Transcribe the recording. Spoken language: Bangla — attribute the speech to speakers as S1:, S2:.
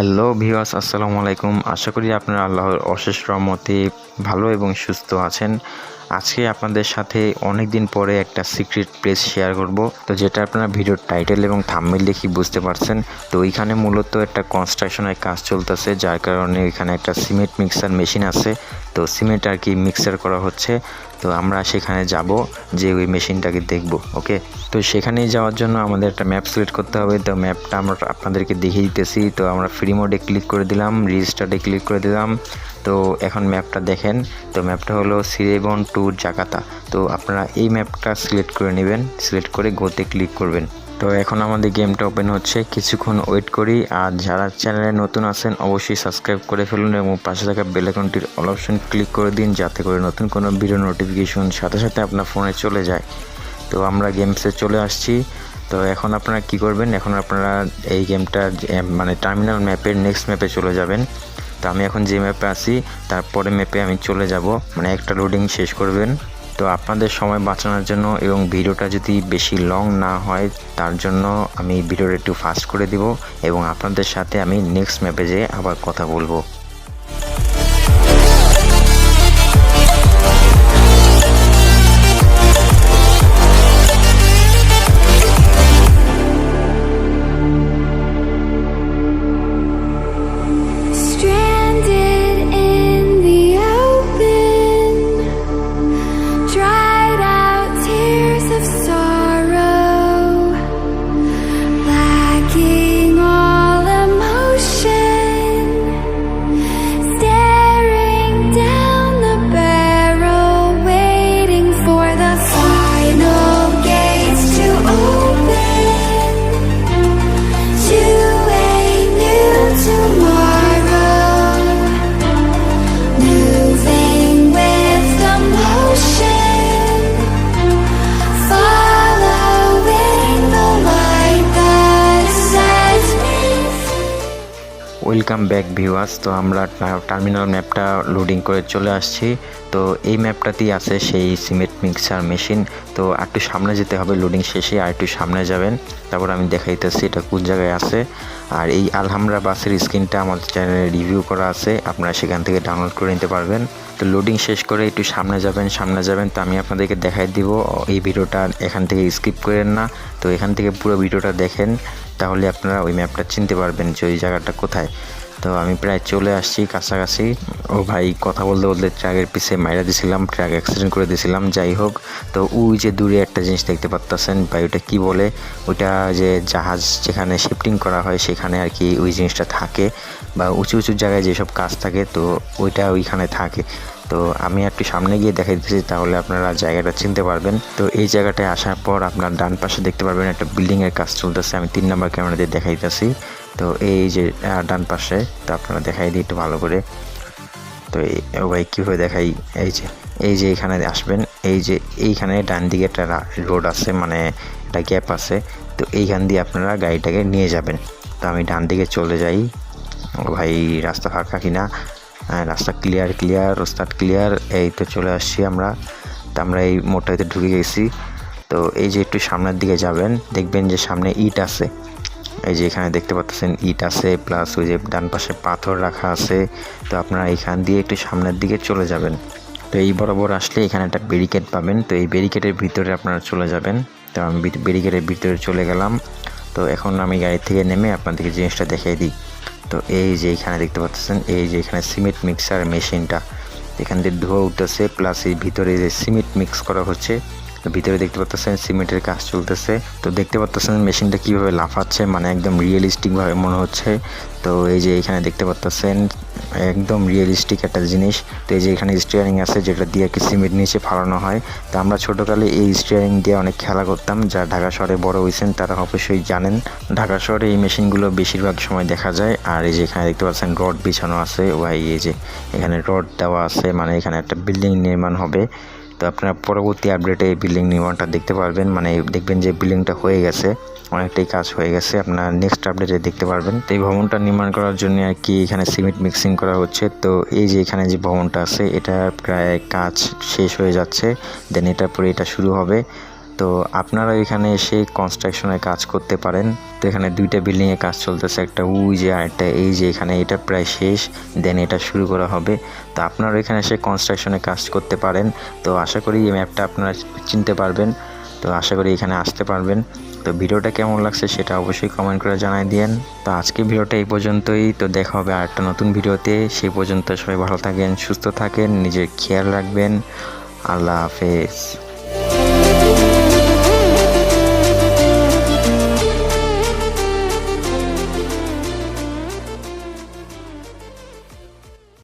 S1: হ্যালো ভিওয়াস আসসালামু আলাইকুম। আশা করি আপনারা আল্লাহর অশেষ রহমতে ভালো এবং সুস্থ আছেন। আজকে আপনাদের সাথে অনেক দিন পরে একটা সিক্রেট প্লেস শেয়ার করব। তো যেটা আপনারা ভিডিওর টাইটেল এবং থাম্বনেল দেখি বুঝতে পারছেন, তো ওইখানে মূলত একটা কনস্ট্রাকশনের কাজ চলতেছে, যার কারণে এখানে একটা সিমেন্ট মিক্সার মেশিন আছে। তো সিমেন্ট আর কি মিক্সার করা হচ্ছে। তো আমরা সেখানে যাব যে ওই মেশিনটাকে দেখব, ওকে? তো সেখানে যাওয়ার জন্য আমাদের একটা ম্যাপ সিলেক্ট করতে হবে। তো ম্যাপটা আমরা আপনাদেরকে দেখিয়ে দিতেছি। তো আমরা ফ্রি মোডে ক্লিক করে দিলাম রেজিস্টারে ক্লিক করে দিলাম। তো এখন ম্যাপটা দেখেন। তো ম্যাপটা হলো সিরেবন টু জাকাতা তো আপনারা এই ম্যাপটা সিলেক্ট করে নেবেন। সিলেক্ট করে গোতে ক্লিক করবেন। তো এখন আমাদের গেমটা ওপেন হচ্ছে। কিছুক্ষণ ওয়েট করি, আর যারা চ্যানেলে নতুন আছেন অবশ্যই সাবস্ক্রাইব করে ফেলুন এবং পাশে থাকা বেল আইকনটির অল অপশন ক্লিক করে দিন, যাতে করে নতুন কোনো ভিডিও নোটিফিকেশন সাথে সাথে আপনার ফোনে চলে যায়। তো আমরা গেমসে চলে আসছি। তো এখন আপনারা কি করবেন? এখন আপনারা এই গেমটা মানে টার্মিনাল ম্যাপের নেক্সট ম্যাপে চলে যাবেন। তো আমি এখন যে ম্যাপে আছি, তারপরে ম্যাপে আমি চলে যাব। মানে একটা লোডিং শেষ করবেন। তো আপনাদের সময় বাঁচানোর জন্য এবং ভিডিওটা যদি বেশি লং না হয়, তার জন্য আমি ভিডিওটা একটু ফাস্ট করে দিব এবং আপনাদের সাথে আমি নেক্সট ম্যাপে যেয়ে আবার কথা বলব। ওয়েলকাম ব্যাক ভিউয়ার্স তো আমরা টার্মিনাল ম্যাপটা লোডিং করে চলে আসছি। তো এই ম্যাপটাতেই আছে সেই সিমেন্ট মিক্সার মেশিন তো একটু সামনে যেতে হবে লোডিং শেষে, আর একটু সামনে যাবেন। তারপর আমি দেখাইতেছি এটা কোন জায়গায় আছে। আর এই আলহামরা বাসের স্ক্রিনটা আমাদের চ্যানেলে রিভিউ করা আছে। আপনারা সেখান থেকে ডাউনলোড করে নিতে পারবেন। তো লোডিং শেষ করে একটু সামনে যাবেন সামনে যাবেন। তো আমি আপনাদেরকে দেখাই দিব। এই ভিডিওটা এখান থেকে স্কিপ করেন না। তো এখান থেকে পুরো ভিডিওটা দেখেন। তাহলে আপনারা ওই ম্যাপটা চিনতে পারবেন যে ওই জায়গাটা কোথায়। তো আমি প্রায় চলে আসছি কাছাকাছি। ও ভাই কথা বলতে বলতে ট্রাকের পিছে মাইরা দিছিলাম ট্রাক অ্যাক্সিডেন্ট করে দিছিলাম, যাই হোক। তো ওই যে দূরে একটা জিনিস দেখতে পাচ্তেছেন ভাই, ওটা কী বলে? ওইটা যে জাহাজ যেখানে শিফটিং করা হয়, সেখানে আর কি ওই জিনিসটা থাকে। বা উঁচু উঁচু জায়গায় যেসব কাজ থাকে, তো ওইটা ওইখানে থাকে। তো আমি একটু সামনে গিয়ে দেখাই দিচ্ছি তাহলে আপনারা জায়গাটা চিনতে পারবেন। তো এই জায়গাটায় আসার পর আপনার ডান পাশে দেখতে পারবেন একটা বিল্ডিংয়ের কাজ চলতেছে, আমি তিন নাম্বার ক্যামেরা দিয়ে দেখাইতেছি তো এই যে ডান পাশে, তো আপনারা দেখাই দিই একটু ভালো করে। তো ভাই কীভাবে দেখাই? এই যে এই যে এখানে আসবেন, এই যে এইখানে ডান দিকে একটা রোড আছে মানে একটা গ্যাপ আছে। তো এইখান দিয়ে আপনারা গাড়িটাকে নিয়ে যাবেন। তো আমি ডান দিকে চলে যাই। ভাই, রাস্তা ফাঁকা কিনা? রাস্তা ক্লিয়ার ক্লিয়ার রাস্তাট ক্লিয়ার এই তো চলে আসছি আমরা। তো আমরা এই মোড়টাতে ঢুকে গেছি। তো এই যে একটু সামনের দিকে যাবেন, দেখবেন যে সামনে ইট আছে। এই যে এখানে দেখতে পাচ্ছেন ইট আছে প্লাস ওই যে ডান পাশে পাথর রাখা আছে। তো আপনারা এখান দিয়ে একটু সামনের দিকে চলে যাবেন। তো এই বরাবর আসলে এখানে একটা ব্যারিকেড পাবেন। তো এই ব্যারিকেডের ভিতরে আপনারা চলে যাবেন। তো আমি ব্যারিকেডের ভিতরে চলে গেলাম। তো এখন আমি গাড়ি থেকে নেমে আপনাদেরকে জিনিসটা দেখিয়ে দিই। তো এই যে এখানে দেখতে পাচ্ছেন, এই যে এখানে সিমেন্ট মিক্সার মেশিনটা। এখান দিয়ে ধোয়া উঠতেছে, প্লাস এই ভিতরে যে সিমেন্ট মিক্স করা হচ্ছে তো ভিতরে দেখতে পাচ্ছেন সিমেন্টের কাজ চলতেছে। তো দেখতে পাচ্ছেন মেশিনটা কীভাবে লাফাচ্ছে মানে একদম রিয়েলিস্টিক ভাবে মনে হচ্ছে। তো এই যে এখানে দেখতে পাচ্ছেন একদম রিয়েলিস্টিক একটা জিনিস। তো এই যে এখানে স্টিয়ারিং আছে, যেটা দিয়ে কি সিমেন্ট নিচে ফালানো হয়। তো আমরা ছোটোকালে এই স্টিয়ারিং দিয়ে অনেক খেলা করতাম। যা ঢাকা শহরে বড় হয়েছেন, তারা অবশ্যই জানেন। ঢাকা শহরে এই মেশিনগুলো বেশিরভাগ সময় দেখা যায়। আর এই যে এখানে দেখতে পাচ্ছেন, রড বিছানো আছে। ওয়াই, এই যে এখানে রড দেওয়া আছে। মানে এখানে একটা বিল্ডিং নির্মাণ হবে। তো আপনারা পরবর্তী আপডেটে এই বিল্ডিং নির্মাণটা দেখতে পারবেন। মানে দেখবেন যে বিল্ডিংটা হয়ে গেছে, অনেকটাই কাজ হয়ে গেছে। আপনার নেক্সট আপডেটে দেখতে পারবেন। তো এই ভবনটা নির্মাণ করার জন্য আর কি এখানে সিমেন্ট মিক্সিং করা হচ্ছে। তো এই যে এখানে যে ভবনটা আছে, এটা প্রায় কাজ শেষ হয়ে যাচ্ছে। দেন এটার পরে এটা শুরু হবে। তো আপনারা এখানে এসে কনস্ট্রাকশনের কাজ করতে পারেন। তো এখানে দুইটা বিল্ডিংয়ে কাজ চলতেছে, একটা উই যে আর একটা এই যে এখানে, এটা প্রায় শেষ দেন এটা শুরু করা হবে। তো আপনারা এখানে এসে কনস্ট্রাকশনে কাজ করতে পারেন। তো আশা করি এই ম্যাপটা আপনারা চিনতে পারবেন। তো আশা করি এখানে আসতে পারবেন। তো ভিডিওটা কেমন লাগছে সেটা অবশ্যই কমেন্ট করে জানাই দিয়েন। তো আজকে ভিডিওটা এই পর্যন্তই। তো দেখা হবে আর একটা নতুন ভিডিওতে। সেই পর্যন্ত সবাই ভালো থাকেন, সুস্থ থাকেন, নিজের খেয়াল রাখবেন। আল্লাহ হাফেজ।